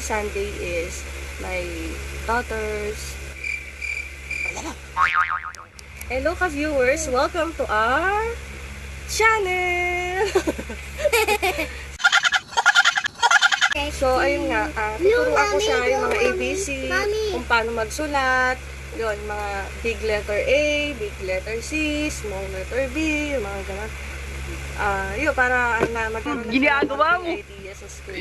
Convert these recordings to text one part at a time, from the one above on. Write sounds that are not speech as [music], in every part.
every Sunday is my daughter's Hello ka-viewers! Welcome to our channel! [laughs] so, ayun nga, uh, tuturuan ko siya yung mga ABC, kung paano magsulat, yun, mga big letter A, big letter C, small letter B, yung mga ganun. Ah, yun, para ano, na magkaroon na siya ng Ginagawa mo. konting idea sa school.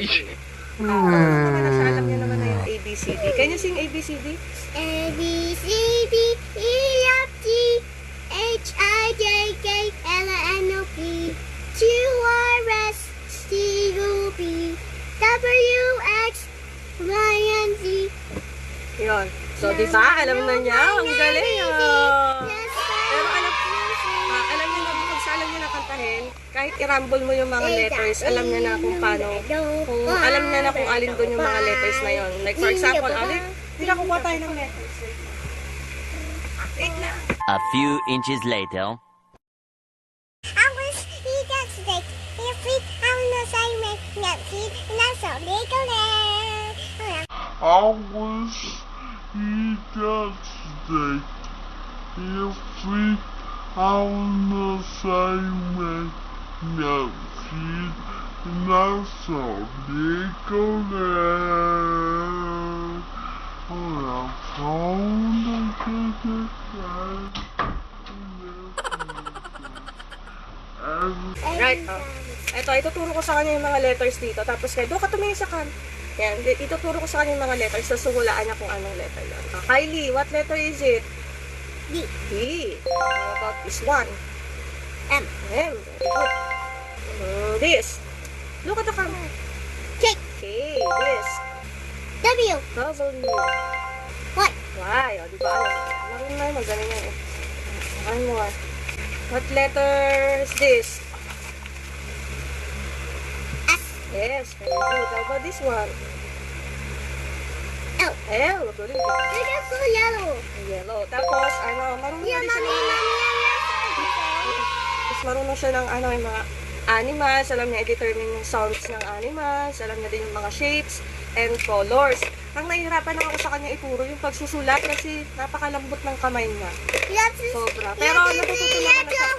Uh, na siya, alam niya naman na yung ABCD. Can you sing ABCD? A B C D E F G H I J K L M N O P Q R S T U V W X Y and Z. Yun. So, di ba? Alam na niya. Ang galing. ah. Kantahin, kahit i-rumble mo yung mga letters, alam niya na kung paano, kung alam niya na kung alin doon yung mga letters na yun. Like, for example, alin, hindi na kukuha tayo ng letters. Wait na. A few inches later. I wish he gets sick. If we have no assignment, not feed, not so legal. I wish he got sick. If we have an assignment next week, that's a Nicholas. On a phone to get Right. Ito, ituturo ko sa kanya yung mga letters dito. Tapos kaya, doon ka tumingin sa kan. Yan, ituturo ko sa kanya yung mga letters. So, sumulaan niya kung anong letter yun. Ah, Kylie, what letter is it? D. D. How about this one? M. M. Good. Mm, this. Look at the camera. K. K. This. W. W. What? Y. O, di ba alam? Na. Magaling yan eh. Ano mo ah. What letter is this? S. Yes, very good. How about this one? L. L. Very good. Look at the yellow. Yellow. Tapos, ano, marunong Yeah, din siya mommy, ng, mommy, tapos marunong siya ng, ano, yung mga animals. Alam niya i-determine yung sounds ng animals. Alam niya din yung mga shapes and colors. Ang nahihirapan lang ako sa kanya ituro yung pagsusulat kasi napakalambot ng kamay niya. Sobra. Pero natututo naman na siya.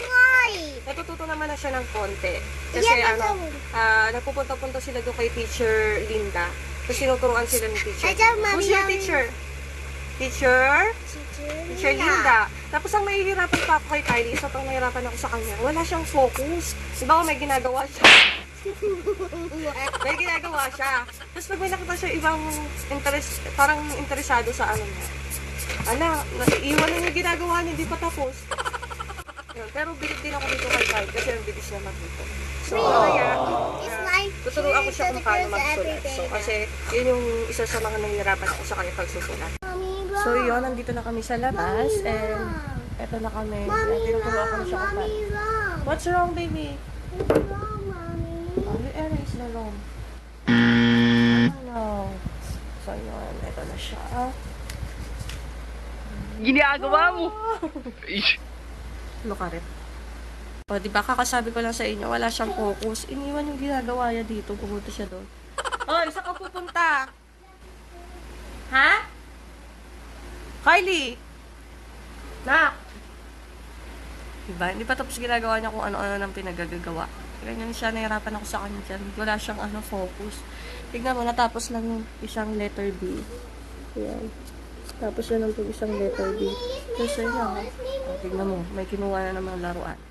Natututo naman na siya ng konti. Kasi ano, ah, nagpupunta-punta sila doon kay teacher Linda. Kasi tinuturuan sila ni teacher. Who's your teacher? Teacher? Teacher Linda. Tapos ang mahihirapan pa ako kay Kylie, isa pang nahihirapan ako sa kanya, wala siyang focus. Di ba may ginagawa siya? may ginagawa siya. Tapos pag may nakita siya ibang interest, parang interesado sa ano niya. Ala, naiiwan na yung ginagawa niya, hindi pa tapos. Yun, Pero bilit din ako dito kay Kylie kasi ang bilis niya magluto. So, kaya, It's like tuturuan ko siya kung paano magsulat. So, kasi yun yung isa sa mga nahihirapan ako sa kanya pagsusulat. So yun, nandito na kami sa labas and eto na kami. Mommy, Tinuturuan ko na wrong. siya kung paano. wrong. What's wrong, baby? It's wrong, mommy. Oh, you erase na long. Ano? So yun, eto na siya. Ginagawa mo. It. O, di ba kakasabi ko lang sa inyo, wala siyang focus. Iniwan yung ginagawa niya dito, pumunta siya doon. [laughs] Oy, saan ka pupunta? Ha? Kylie! Nak! Diba? Hindi pa tapos ginagawa niya kung ano-ano nang pinagagagawa. Ganyan siya, nahirapan ako sa kanya dyan. Wala siyang ano, focus. Tignan mo, natapos lang yung isang letter B. Ayan. Tapos na lang itong isang letter B. Kasi yun lang. Oh, tignan mo, may kinuha na namang laruan.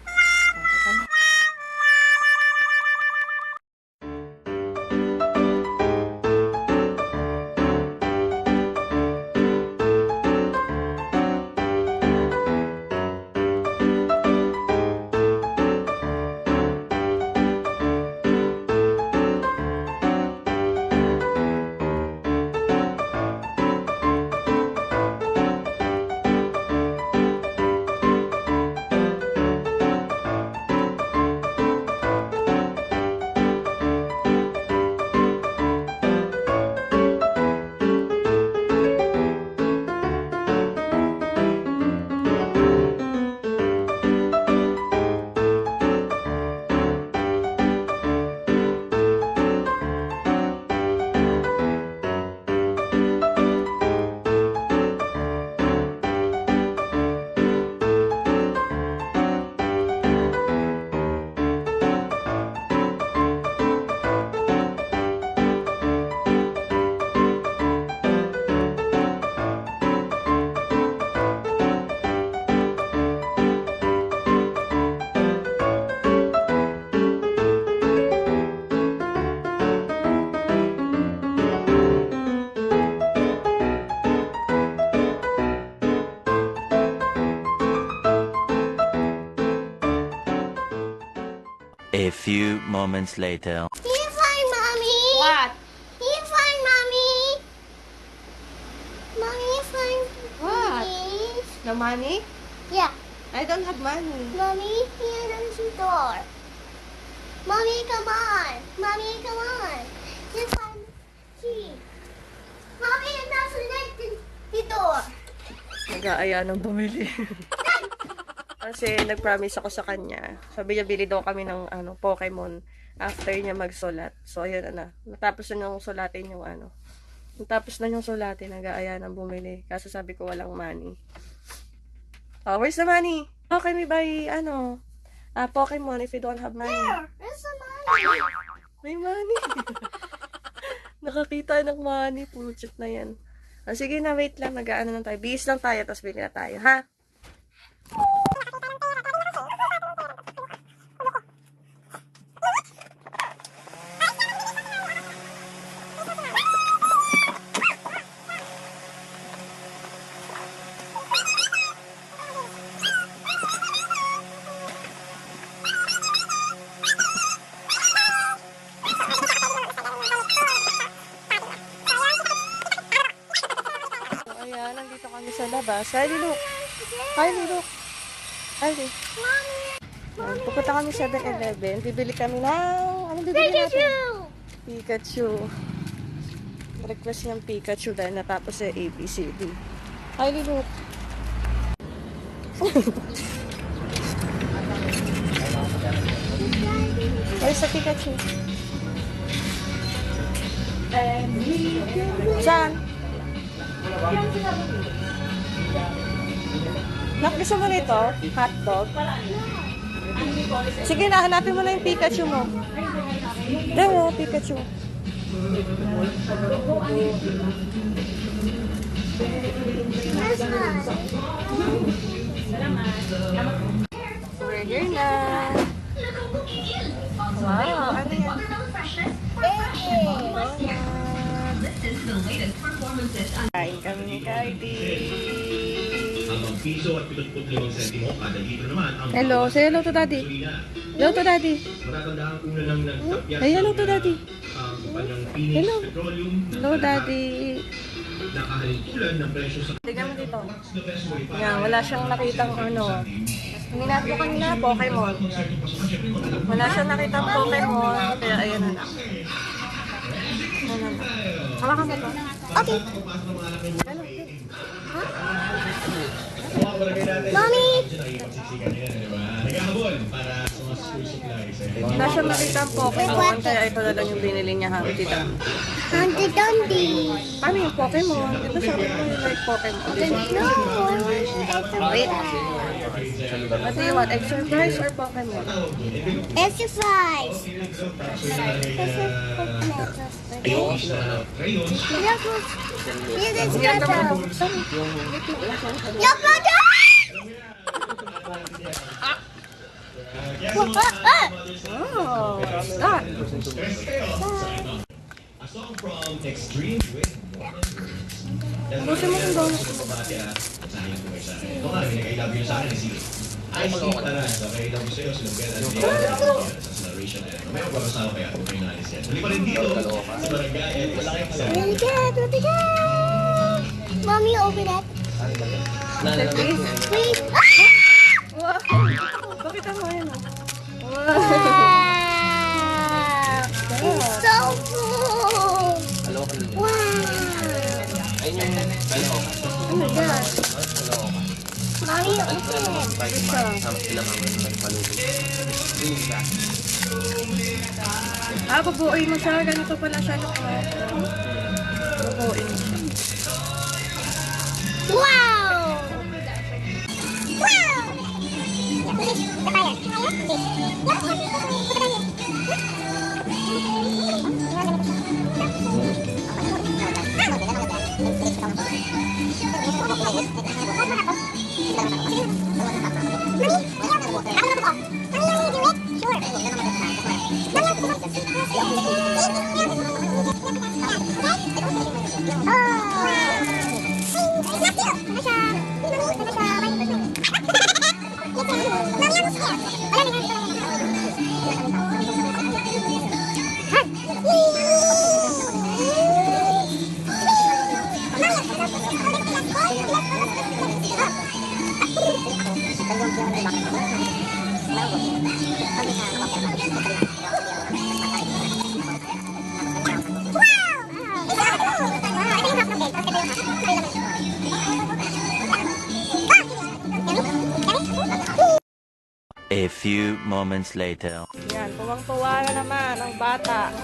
A few moments later. Can you find mommy? What? Can you find mommy? Mommy, you find What? mommy? No money? Yeah. I don't have money. Mommy, here comes the door. Mommy, come on. Mommy, come on. You find key. Mommy, and that's the next the door. Nag-aaya ng bumili. [laughs] Kasi nag-promise ako sa kanya. Sabi niya, bili daw kami ng ano, Pokemon after niya magsulat. So, ayun na. Natapos na yung sulatin yung ano. Natapos na yung sulatin, nag-aaya ng bumili. Kaso sabi ko, walang money. Oh, where's the money? How can we buy, ano, ah, Pokemon if you don't have money? There, there's the money. May money. [laughs] Nakakita ng money. Puro chat na yan. Ah, sige na, wait lang. Mag-ano lang tayo. Bihis lang tayo, tapos bili na tayo, ha? Sa labas. Kylie, look. Kylie, look. Kylie. Ayan, pupunta kami 7-Eleven. Bibili kami ng... Anong bibili natin? Pikachu. Request ng Pikachu dahil natapos sa ABCD. Kylie, look. Where's [laughs] the Pikachu? Saan? Nak, gusto mo nito? Hotdog? Sige na, hanapin mo na yung Pikachu mo. Diyan mo, Pikachu. One. Burger na. Wow, ano yan? Kain kami ni Kylie. Piso at 75 sentimo kada litro naman ang Hello, say hello to daddy. Hello to daddy. Matatandaan una lang ng tapyas Ay, hello to daddy. ang kanyang Phoenix Hello. Petroleum na Hello daddy. nakahalintulan ng presyo sa Tignan mo dito. para Yan, wala siyang nakitang ano. Hinat ko kanina, Pokemon. Wala siyang nakitang Pokemon, kaya ayan na lang. Hawakan mo to. Okay. Mommy. naghahabol para sa mga school supplies. Wala siyang nakitang Pokemon, kaya ito na lang yung binili niya Humpty Dumpty. Humpty Dumpty. Paano yung Pokemon? Ito sabi ko yung like Pokemon. No, Wait. What do you want? Exercise or Pokemon? exercise. Crayons na crayons. Here is Hindi ka Gato. mabuksan. Your brother! Oh, that. A song from Extreme with Busin mo kung donut. Babati ah. Akin. Ito nga, may celebration. May magpapasama kaya kung kayo naalis yan. Muli pa rin dito. Sa barangay. at Malaki sa really good. Mommy, open it. Please. Please. Wow. Bakit ako yun? oh? Wow. It's so full. Wow. Oh my God. Mommy, open it. Ah, babuoy mo siya. Ganito pala siya. Babuoy mo siya. Wow. Oh. Moments later. Yan, tuwang-tuwa na naman ang bata.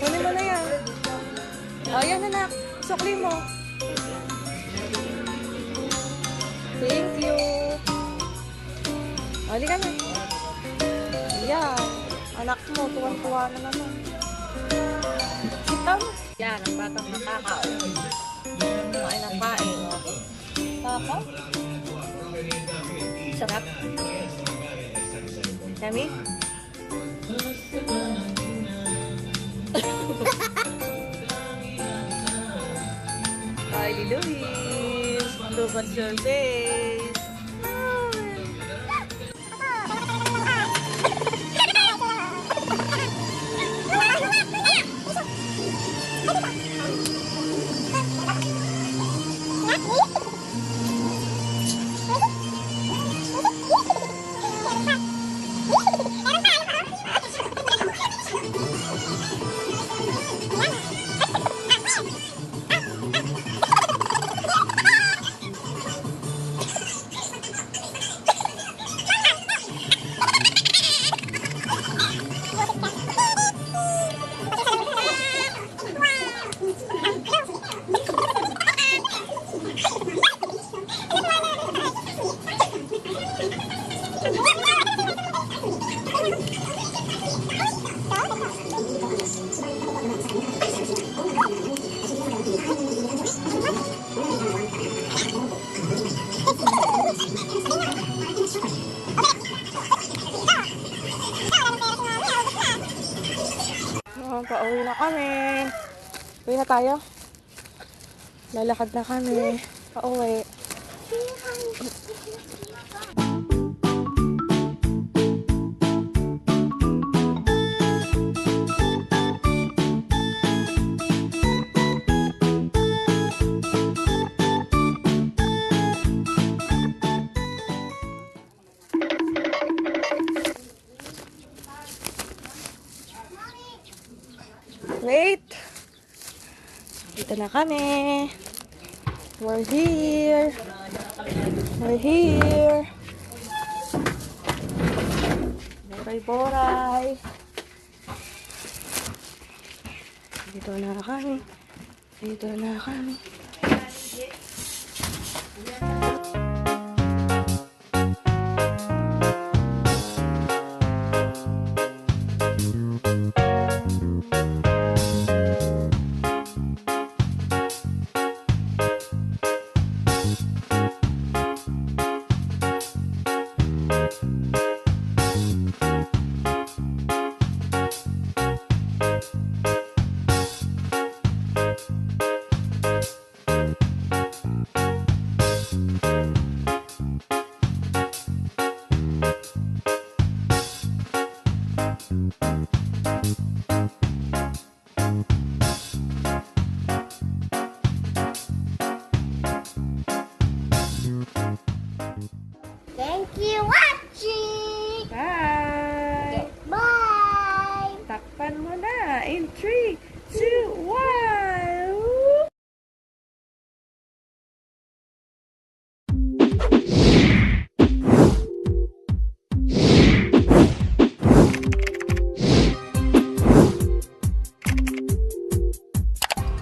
Kunin mo na yan. O, oh, yan anak. Sukli mo. Thank you. O, ka na. Yan. Anak mo, tuwan-tuwa na naman. Yan, ang batang nakakaw. Kumain ng kain. o. Takaw. Sarap. Yummy? Hi, Louis. Look at your face. Kami. Uwi na tayo. Lalakad na kami. Pauwi. Dito na kami. We're here. We're here. Boray-boray. Dito na kami. Dito na kami. Thank you. Wow.